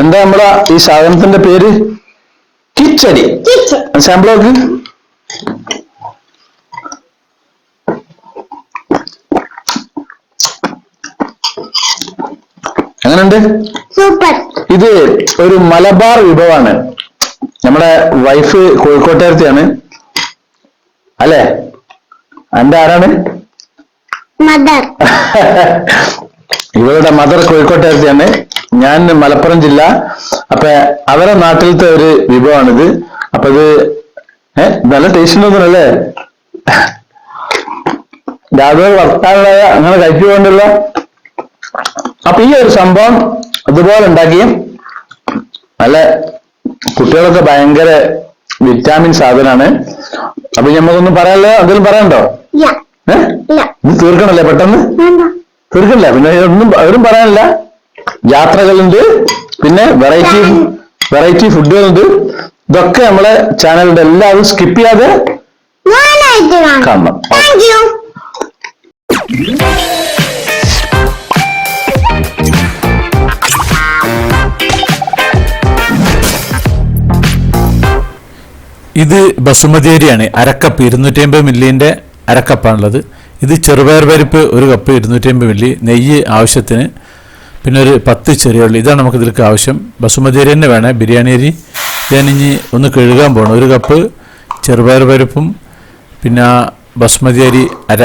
എന്താ നമ്മളെ ഈ സാധനത്തിന്റെ പേര്? കിച്ചടി. സാമ്പിൾ നോക്ക് എങ്ങനെയുണ്ട്? സൂപ്പർ. ഇത് ഒരു മലബാർ വിഭവമാണ്. നമ്മുടെ വൈഫ് കോഴിക്കോട്ടുകാരത്തെയാണ്. അല്ലേ? എന്റെ ആരാണ്? മദർ. ഇവരുടെ മദർ കോഴിക്കോട്ടുകാരത്തിയാണ് ഞാൻ മലപ്പുറം ജില്ല. അപ്പൊ അവരെ നാട്ടിലത്തെ ഒരു വിഭവമാണിത്. അപ്പൊ ഇത് ഏഹ് നല്ല ടേസ്റ്റ് ഉണ്ടെന്നല്ലേ രാവിലെ വർത്താനുള്ള അങ്ങനെ കഴിച്ചുകൊണ്ടുള്ള അപ്പൊ ഈ ഒരു സംഭവം അതുപോലെ ഉണ്ടാക്കി. നല്ല കുട്ടികളൊക്കെ ഭയങ്കര വിറ്റാമിൻ സാധനമാണ്. അപ്പൊ നമുക്കൊന്നും പറയാനല്ലോ അതിലും പറയണ്ടോ? ഏഹ് തീർക്കണല്ലേ പെട്ടെന്ന്? തീർക്കില്ല. പിന്നെ ഒന്നും അവരും പറയാനില്ല. യാത്രകളുണ്ട്. പിന്നെ വെറൈറ്റി വെറൈറ്റി ഫുഡുകളുണ്ട്. ഇതൊക്കെ നമ്മളെ ചാനലിന്റെ എല്ലാവരും സ്കിപ്പ് ചെയ്യാതെ കാണണം. ഇത് ബസുമതി അരിയാണ് അരക്കപ്പ്. ഇരുന്നൂറ്റി അമ്പത് മില്ലിന്റെ അരക്കപ്പാണുള്ളത്. ഇത് ചെറുപയർ പരിപ്പ് ഒരു കപ്പ് ഇരുന്നൂറ്റി അമ്പത് മില്ലി നെയ്യ് ആവശ്യത്തിന് പിന്നെ ഒരു പത്ത് ചെറിയ ഉള്ളി. ഇതാണ് നമുക്ക് ഇതിലേക്ക് ആവശ്യം. ബസുമതി അരി തന്നെ വേണേ ബിരിയാണി അരി. ഞാൻ ഇനി ഒന്ന് കഴുകാൻ പോകണം ഒരു കപ്പ് ചെറുപയർ പരിപ്പും പിന്നെ ബസുമതി അരി അര.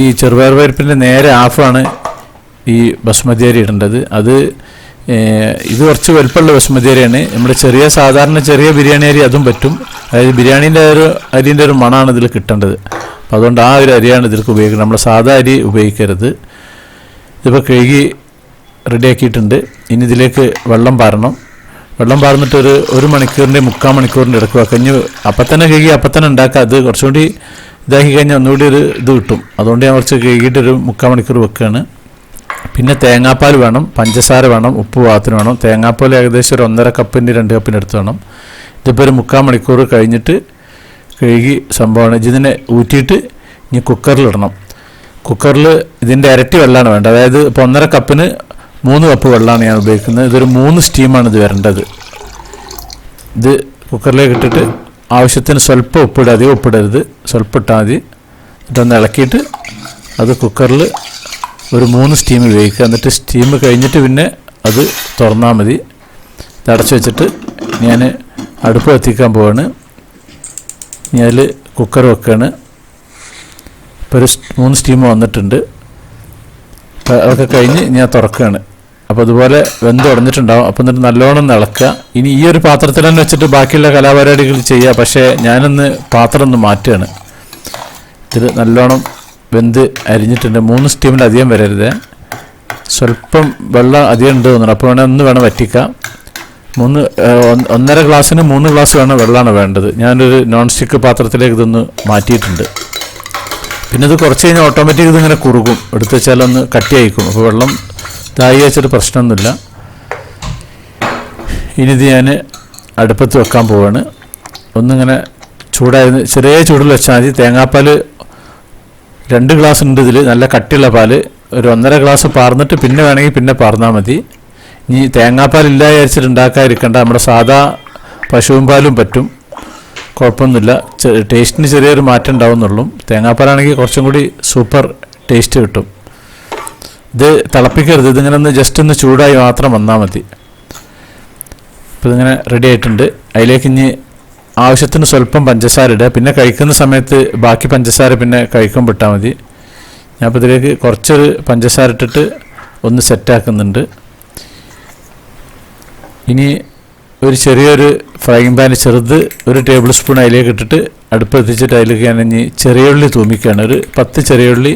ഈ ചെറുപയർ പരിപ്പിന്റെ നേരെ ഹാഫാണ് ഈ ബസുമതി അരി ഇടേണ്ടത്. അത് ഇത് കുറച്ച് വലുപ്പമുള്ള ബസുമതി അരിയാണ് നമ്മുടെ ചെറിയ സാധാരണ ചെറിയ ബിരിയാണി അരി അതും പറ്റും. അതായത് ബിരിയാണീന്റെ ഒരു അരിന്റെ ഒരു മണമാണ് ഇതിൽ കിട്ടേണ്ടത്. അപ്പോൾ അതുകൊണ്ട് ആ ഒരു അരിയാണ് ഇതിലേക്ക് ഉപയോഗിക്കുന്നത്. നമ്മൾ സാധാ അരി ഉപയോഗിക്കരുത്. ഇതിപ്പോൾ കഴുകി റെഡിയാക്കിയിട്ടുണ്ട്. ഇനി ഇതിലേക്ക് വെള്ളം പാരണം. വെള്ളം പാർന്നിട്ട് ഒരു ഒരു മണിക്കൂറിന്റെ മുക്കാൽ മണിക്കൂറിന്റെ ഇടയ്ക്ക് ഇനി അപ്പം തന്നെ കഴുകി അപ്പം തന്നെ ഉണ്ടാക്കുക അത് കുറച്ചുകൂടി ഇതാക്കി കഴിഞ്ഞാൽ ഒന്നുകൂടി ഒരു ഇത് കിട്ടും. അതുകൊണ്ട് ഞാൻ കുറച്ച് കഴുകിയിട്ട് ഒരു മുക്കാൽ മണിക്കൂർ വെക്കുകയാണ് പിന്നെ തേങ്ങാപ്പാൽ വേണം പഞ്ചസാര വേണം ഉപ്പ് പാകത്തിന് വേണം. തേങ്ങാപ്പാൽ ഏകദേശം ഒരു ഒന്നര കപ്പിന്റെ രണ്ട് കപ്പിന്റെ അടുത്ത് വേണം. ഇതിപ്പോൾ ഒരു മുക്കാൽ മണിക്കൂർ കഴിഞ്ഞിട്ട് കഴുകി സംഭവമാണ്. ഇതിനെ ഊറ്റിയിട്ട് ഇനി കുക്കറിലിടണം കുക്കറിൽ ഇതിന്റെ ഇരട്ടി വെള്ളമാണ് വേണ്ടത്. അതായത് ഇപ്പോൾ ഒന്നര കപ്പിന് മൂന്ന് കപ്പ് വെള്ളമാണ് ഞാൻ ഉപയോഗിക്കുന്നത്. ഇതൊരു മൂന്ന് സ്റ്റീമാണ് ഇത് വരേണ്ടത്. ഇത് കുക്കറിലേക്ക് ഇട്ടിട്ട് ആവശ്യത്തിന് സ്വല്പം ഉപ്പിടുക. അധികം ഉപ്പിടരുത്. സ്വല്പം ഇട്ടാൽ മതി. എന്നിട്ടൊന്ന് ഇളക്കിയിട്ട് അത് കുക്കറിൽ ഒരു മൂന്ന് സ്റ്റീം ഉപയോഗിക്കുക. എന്നിട്ട് സ്റ്റീം കഴിഞ്ഞിട്ട് പിന്നെ അത് തുറന്നാൽ മതി. അടച്ചു വെച്ചിട്ട് ഞാൻ അടുപ്പ് കത്തിക്കാൻ പോവാണ്. ഇനി അതിൽ കുക്കർ വെക്കുകയാണ് ഇപ്പോൾ ഒരു മൂന്ന് സ്റ്റീം വന്നിട്ടുണ്ട്. അപ്പോൾ അതൊക്കെ കഴിഞ്ഞ് ഞാൻ തുറക്കുകയാണ് അപ്പോൾ അതുപോലെ വെന്ത് ഉടഞ്ഞിട്ടുണ്ടാവും. അപ്പോൾ എന്നിട്ട് നല്ലോണം ഇളക്കുക. ഇനി ഈ ഒരു പാത്രത്തിൽ തന്നെ വെച്ചിട്ട് ബാക്കിയുള്ള കലാപരിപാടികൾ ചെയ്യുക. പക്ഷേ ഞാനൊന്ന് പാത്രം ഒന്ന് മാറ്റുകയാണ്. ഇതിൽ നല്ലോണം വെന്ത് അരിഞ്ഞിട്ടുണ്ട്. മൂന്ന് സ്റ്റീമിൽ അധികം വരരുത്. സ്വല്പം വെള്ളം അധികം ഉണ്ട് തോന്നുന്നു. അപ്പോൾ വേണേൽ ഒന്ന് വേണം വറ്റിക്കാം. മൂന്ന് ഒന്നര ഗ്ലാസ്സിന് മൂന്ന് ഗ്ലാസ് വേണം വെള്ളമാണ് വേണ്ടത്. ഞാനൊരു നോൺ സ്റ്റിക്ക് പാത്രത്തിലേക്ക് ഇതൊന്ന് മാറ്റിയിട്ടുണ്ട്. പിന്നെ ഇത് കുറച്ച് കഴിഞ്ഞാൽ ഓട്ടോമാറ്റിക് ഇതിങ്ങനെ കുറുകും. എടുത്ത് വെച്ചാൽ ഒന്ന് കട്ടി അയക്കും അപ്പോൾ വെള്ളം ഇതായി വെച്ചിട്ട് പ്രശ്നമൊന്നുമില്ല. ഇനി ഇത് ഞാൻ അടുപ്പത്ത് വെക്കാൻ പോവാണ്. ഒന്നിങ്ങനെ ചൂടായിരുന്നു ചെറിയ ചൂടിൽ വെച്ചാൽ മതി. തേങ്ങാപ്പാൽ രണ്ട് ഗ്ലാസ് ഉണ്ട് ഇതിൽ നല്ല കട്ടിയുള്ള പാൽ ഒരു ഒന്നര ഗ്ലാസ് പാർന്നിട്ട് പിന്നെ വേണമെങ്കിൽ പിന്നെ പാർന്നാൽ മതി. ഇനി തേങ്ങാപ്പാൽ ഇല്ല വിചാരിച്ചിട്ട് ഉണ്ടാക്കാതിരിക്കേണ്ട. നമ്മുടെ സാധാ പശുവും പാലും പറ്റും. കുഴപ്പമൊന്നുമില്ല. ടേസ്റ്റിന് ചെറിയൊരു മാറ്റം ഉണ്ടാവുന്നുള്ളൂ. തേങ്ങാപ്പാലാണെങ്കിൽ കുറച്ചും കൂടി സൂപ്പർ ടേസ്റ്റ് കിട്ടും. ഇത് തിളപ്പിക്കരുത്. ഇതിങ്ങനെ ഒന്ന് ജസ്റ്റ് ഒന്ന് ചൂടായി മാത്രം വന്നാൽ മതി. അപ്പോൾ ഇതിങ്ങനെ റെഡി ആയിട്ടുണ്ട്. അതിലേക്ക് ഇനി ആവശ്യത്തിന് സ്വല്പം പഞ്ചസാര ഇടുക. പിന്നെ കഴിക്കുന്ന സമയത്ത് ബാക്കി പഞ്ചസാര പിന്നെ കഴിക്കുമ്പോൾ ഇട്ടാൽ മതി. ഞാൻ ഇതിലേക്ക് കുറച്ചൊരു പഞ്ചസാര ഇട്ടിട്ട് ഒന്ന് സെറ്റാക്കുന്നുണ്ട് ഇനി ഒരു ചെറിയൊരു ഫ്രൈങ് പാൻ ചെറുത് ഒരു ടേബിൾ സ്പൂൺ അതിലേക്ക് ഇട്ടിട്ട് അടുപ്പ് എത്തിച്ചിട്ട് അതിലേക്ക് ഞാൻ ഇനി ചെറിയ ഉള്ളി തൂമിക്കുകയാണ്. ഒരു പത്ത് ചെറിയ ഉള്ളി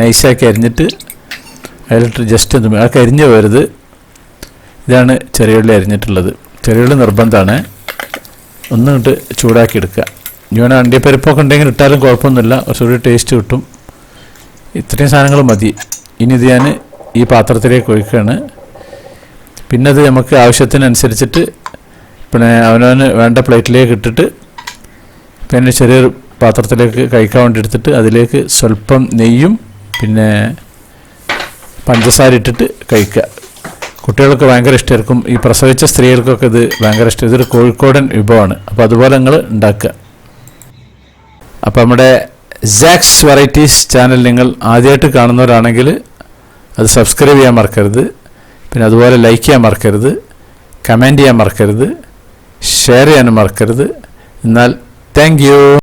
നൈസാക്കി അരിഞ്ഞിട്ട് അതിലിട്ട് ജസ്റ്റ് തുമ്മി ആ കരിഞ്ഞ് പോരുത്. ഇതാണ് ചെറിയ ഉള്ളി അരിഞ്ഞിട്ടുള്ളത്. ചെറിയ ഉള്ളി നിർബന്ധമാണ്. ഒന്ന് ഇട്ട് ചൂടാക്കി എടുക്കുക. വേണേൽ അണ്ടിപ്പരിപ്പൊക്കെ ഉണ്ടെങ്കിൽ ഇട്ടാലും കുഴപ്പമൊന്നുമില്ല. കുറച്ചുകൂടി ടേസ്റ്റ് കിട്ടും. ഇത്രയും സാധനങ്ങൾ മതി. ഇനി ഇത് ഞാൻ ഈ പാത്രത്തിലേക്ക് ഒഴിക്കുകയാണ്. പിന്നെ അത് നമുക്ക് ആവശ്യത്തിനനുസരിച്ചിട്ട് പിന്നെ അവനവന് വേണ്ട പ്ലേറ്റിലേക്ക് ഇട്ടിട്ട് പിന്നെ ചെറിയൊരു പാത്രത്തിലേക്ക് കഴിക്കാൻ വേണ്ടി എടുത്തിട്ട് അതിലേക്ക് സ്വല്പം നെയ്യും പിന്നെ പഞ്ചസാര ഇട്ടിട്ട് കഴിക്കുക. കുട്ടികൾക്ക് ഭയങ്കര ഇഷ്ടമായിരിക്കും ഈ പ്രസവിച്ച സ്ത്രീകൾക്കൊക്കെ ഇത് ഭയങ്കര ഇഷ്ടം. ഇതൊരു കോഴിക്കോടൻ വിഭവമാണ്. അപ്പോൾ അതുപോലെ നിങ്ങൾ ഉണ്ടാക്കുക. അപ്പോൾ നമ്മുടെ ജാക്സ് വെറൈറ്റീസ് ചാനൽ നിങ്ങൾ ആദ്യമായിട്ട് കാണുന്നവരാണെങ്കിൽ അത് സബ്സ്ക്രൈബ് ചെയ്യാൻ മറക്കരുത്. പിന്നെ അതുപോലെ ലൈക്ക് ചെയ്യാൻ മറക്കരുത് കമന്റ് ചെയ്യാൻ മറക്കരുത് ഷെയർ ചെയ്യാനും മറക്കരുത്. എന്നാൽ താങ്ക്